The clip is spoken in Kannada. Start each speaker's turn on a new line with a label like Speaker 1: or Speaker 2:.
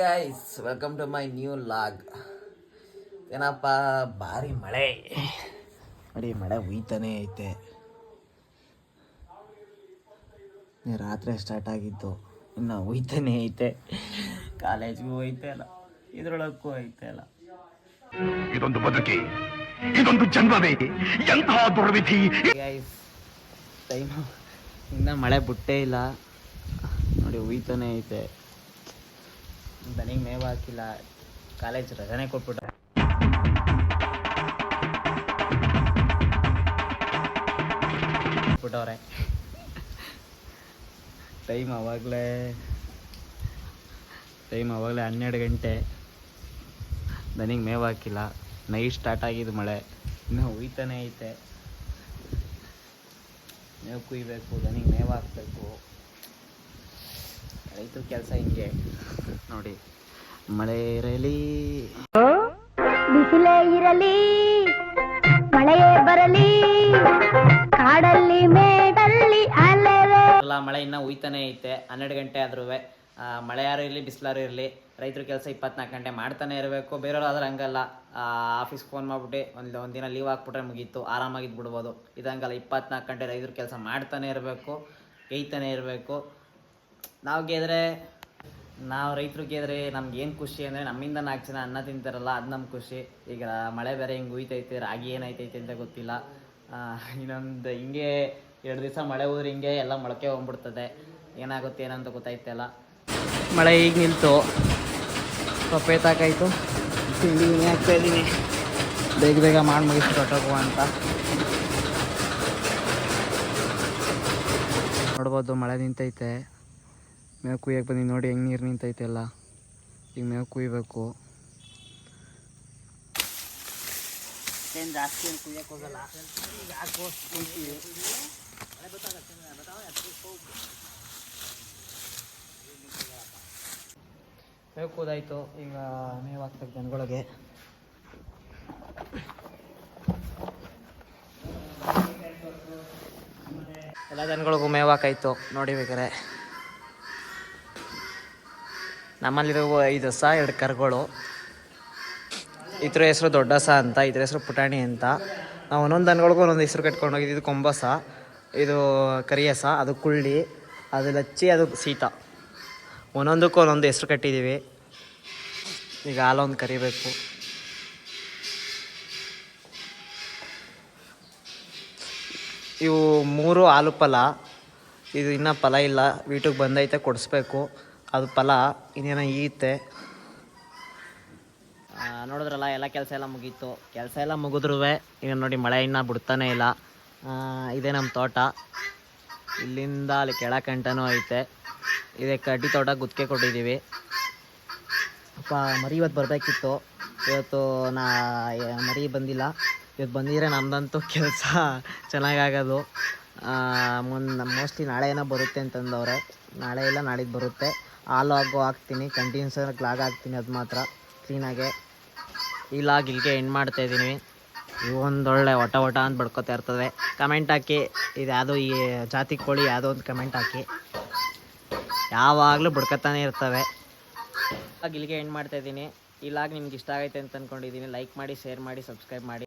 Speaker 1: Guys welcome to my new vlog ಏನಪ್ಪ ಭಾರಿ ಮಳೆ. ನೋಡಿ ಮಳೆ ಹುಯ್ತಾನೆ ಐತೆ. ರಾತ್ರಿ ಸ್ಟಾರ್ಟ್ ಆಗಿತ್ತು ಇನ್ನು ಹುಯ್ತಾನೆ ಐತೆ. ಕಾಲೇಜ್ಗೂ ಹೋಯ್ತಾ ಇಲ್ಲ. ಇದ್ರೊಳಕ್ಕೂ ಹೋಯ್ತಾ ಇಲ್ಲ.
Speaker 2: ಇದೊಂದು ಬದುಕಿ ಇದೊಂದು ಜನ್ಮವೇ ಎಂತಹ ದುರ್ವಿಧಿ.
Speaker 1: ಗೈಸ್ ಟೈಮ್ ಇನ್ನ ಮಳೆ ಬಿಟ್ಟೇ ಇಲ್ಲ. ನೋಡಿ ಹುಯ್ತಾನೆ ಐತೆ. ದನಿಗೆ ಮೇವು ಹಾಕಿಲ್ಲ. ಕಾಲೇಜ್ ರಜನೆ ಕೊಟ್ಬಿಟ್ಟ ಬಿಟ್ಟವ್ರೆ ಟೈಮ್ ಅವಾಗಲೇ ಟೈಮ್ ಅವಾಗಲೇ ಹನ್ನೆರಡು ಗಂಟೆ. ನನಗೆ ಮೇವು ಹಾಕಿಲ್ಲ. ನೈಟ್ ಸ್ಟಾರ್ಟ್ ಆಗಿದ್ದು ಮಳೆ. ಇನ್ನೂ ಹುಯ್ತಾನೆ ಐತೆ. ಮೇವು ಕುಯ್ಬೇಕು, ನನಗೆ ಮೇವು ಹಾಕ್ಬೇಕು. ರೈತರ ಕೆಲಸ ಹಿಂಗೆ. ನೋಡಿ ಮಳೆ ಇರಲಿ.
Speaker 3: ಬಿಸಿಲೇ ಇರಲಿ ಮಳೆಯೇ ಬರಲಿ ಕಾಡಲ್ಲಿ ಮೇಡಲ್ಲಿ
Speaker 1: ಅಲ್ಲ ಮಳೆ ಇನ್ನ ಹುಯ್ತಾನೆ ಐತೆ ಹನ್ನೆರಡು ಗಂಟೆ ಆದ್ರೂ ಮಳೆ ಯಾರು ಇರಲಿ ಬಿಸಿಲಾರು ಇರಲಿ ರೈತರ ಕೆಲಸ ಇಪ್ಪತ್ನಾಲ್ಕು ಗಂಟೆ ಮಾಡ್ತಾನೆ ಇರಬೇಕು. ಬೇರೆಯವ್ರು ಆದ್ರೆ ಹಂಗಲ್ಲ. ಆಫೀಸ್ ಫೋನ್ ಮಾಡ್ಬಿಟ್ಟು ಒಂದು ಒಂದು ದಿನ ಲೀವ್ ಹಾಕ್ಬಿಟ್ರೆ ಮುಗೀತು ಆರಾಮಾಗಿದ್ದು ಬಿಡ್ಬೋದು ಇದಂಗಲ್ಲ ಇಪ್ಪತ್ನಾಲ್ಕು ಗಂಟೆ ರೈತರ ಕೆಲಸ ಮಾಡ್ತಾನೆ ಇರಬೇಕು ಏಯ್ತಾನೆ ಇರಬೇಕು. ನಾವು ಗೆದ್ರೆ ನಾವು ರೈತರು ಗೆದ್ರೆ ನಮ್ಗೆ ಏನು ಖುಷಿ ಅಂದರೆ ನಮ್ಮಿಂದ ನಾಲ್ಕು ಜನ ಅನ್ನ ತಿಂತಾರಲ್ಲ ಅದು ನಮ್ಮ ಖುಷಿ. ಈಗ ಮಳೆ ಬೇರೆ ಹಿಂಗೆ ಉಯ್ತೈತೆ ರಾಗಿ ಏನಾಯ್ತೈತೆ ಅಂತ ಗೊತ್ತಿಲ್ಲ. ಇನ್ನೊಂದು ಹಿಂಗೆ ಎರಡು ದಿವಸ ಮಳೆ ಹೋದ್ರೆ ಹಿಂಗೆ ಎಲ್ಲ ಮೊಳಕೆ ಹೋಗ್ಬಿಡ್ತದೆ. ಏನಾಗುತ್ತೆ ಏನಂತ ಗೊತ್ತಾಯ್ತಲ್ಲ ಮಳೆ ಈಗ ನಿಂತು ಸೊಪ್ಪೆ ತಾಕಾಯ್ತು ತಿಂಡಿ ಹಾಕ್ತಾ ಇದ್ದೀನಿ. ಬೇಗ ಬೇಗ ಮಾಡಿ ಮುಗಿಸಿ ಕೊಟ್ಟೋಗುವ ಅಂತ. ನೋಡ್ಬೋದು ಮಳೆ ನಿಂತೈತೆ. ಮೇವು ಕುಯ್ಯಕ್ಕೆ ಬಂದು ನೋಡಿ ಹೆಂಗೆ ನೀರು ನಿಂತೈತೆ ಎಲ್ಲ. ಈಗ ಮೇವು ಕುಯ್ಬೇಕು. ಏನು ಜಾಸ್ತಿ ಮೇವು ಕೂದಾಯ್ತು. ಈಗ ಮೇವು ಹಾಕ್ಬೇಕು ಜನಗಳಿಗೆ. ಎಲ್ಲ ಜನಗಳಿಗೂ ಮೇವು ಹಾಕಾಯ್ತು. ನೋಡಿ ಬೇಕಾರೆ ನಮ್ಮಲ್ಲಿರುವ ಐದು ಹಸ ಎರಡು ಕರುಗಳು. ಇದ್ರ ಹೆಸರು ದೊಡ್ಡಸ ಅಂತ, ಇದ್ರ ಹೆಸರು ಪುಟಾಣಿ ಅಂತ. ನಾವು ಒಂದೊಂದು ದನಗಳಿಗೂ ಒಂದೊಂದು ಹೆಸರು ಕಟ್ಕೊಂಡು ಹೋಗಿದ್ದು ಇದು ಕೊಂಬಸ ಇದು ಕರಿಯಸ ಅದು ಕುಳ್ಳಿ, ಅದು ಲಚ್ಚಿ, ಅದು ಸೀತ. ಒಂದೊಂದಕ್ಕೂ ಒಂದೊಂದು ಹೆಸರು ಕಟ್ಟಿದ್ದೀವಿ ಈಗ ಹಾಲೊಂದು ಕರಿಬೇಕು. ಇವು ಮೂರು ಹಾಲು ಫಲ. ಇದು ಇನ್ನೂ ಫಲ ಇಲ್ಲ. ವೀಟಿಗೆ ಬಂದೈತೆ, ಕೊಡಿಸ್ಬೇಕು. ಅದು ಫಲ ಇನ್ನೇನೋ ಈತೆ. ನೋಡಿದ್ರಲ್ಲ ಎಲ್ಲ ಕೆಲಸ ಎಲ್ಲ ಮುಗೀತು. ಕೆಲಸ ಎಲ್ಲ ಮುಗಿದ್ರೂ ಈಗ ನೋಡಿ ಮಳೆ ಇನ್ನೂ ಬಿಡ್ತಾನೆ ಇಲ್ಲ. ಇದೇ ನಮ್ಮ ತೋಟ. ಇಲ್ಲಿಂದ ಅಲ್ಲಿ ಕೆಳಕಂಟನೂ ಐತೆ. ಇದೇ ಕಡ್ಡಿ ತೋಟ ಗುತ್ತಿಗೆ ಕೊಟ್ಟಿದ್ದೀವಿ. ಅಪ್ಪ ಮರಿ ಇವತ್ತು ಬರಬೇಕಿತ್ತು. ಇವತ್ತು ನಾ ಮರಿ ಬಂದಿಲ್ಲ. ಇವತ್ತು ಬಂದಿದ್ರೆ ನಮ್ದಂತೂ ಕೆಲಸ ಚೆನ್ನಾಗಾಗೋದು. ಮುನ್ ಮೋಸ್ಟ್ಲಿ ನಾಳೆ ಏನೋ ಬರುತ್ತೆ ಅಂತಂದವ್ರೆ. ನಾಳೆ ಇಲ್ಲ ನಾಳಿದ್ದು ಬರುತ್ತೆ. ಹಾಲು ಹಾಕೋ ಹಾಕ್ತೀನಿ ಕಂಟಿನ್ಯೂಸ್ ಲಾಗ್ ಹಾಕ್ತೀನಿ ಅದು ಮಾತ್ರ ಕ್ಲೀನಾಗೆ ಈ ಲಾಗ್ ಇಲ್ಲಿಗೆ ಎಂಡ್ ಮಾಡ್ತಾ ಇದ್ದೀನಿ. ಇವೊಂದೊಳ್ಳೆ ಒಟ ಒಟ ಅಂತ ಬಡ್ಕೋತಾ ಇರ್ತದೆ. ಕಮೆಂಟ್ ಹಾಕಿ ಇದು ಯಾವುದೋ ಈ ಜಾತಿ ಕೋಳಿ ಯಾವುದೋ ಒಂದು ಕಮೆಂಟ್ ಹಾಕಿ. ಯಾವಾಗಲೂ ಬಡ್ಕೋತಾನೆ ಇರ್ತವೆ. ಇಲ್ಲಿಗೆ ಎಂಡ್ ಮಾಡ್ತಾ ಇದ್ದೀನಿ. ಈ ಲಾಗ್ ನಿಮ್ಗೆ ಇಷ್ಟ ಆಗೈತೆ ಅಂತ ಅಂದ್ಕೊಂಡಿದ್ದೀನಿ ಲೈಕ್ ಮಾಡಿ ಶೇರ್ ಮಾಡಿ ಸಬ್ಸ್ಕ್ರೈಬ್ ಮಾಡಿ.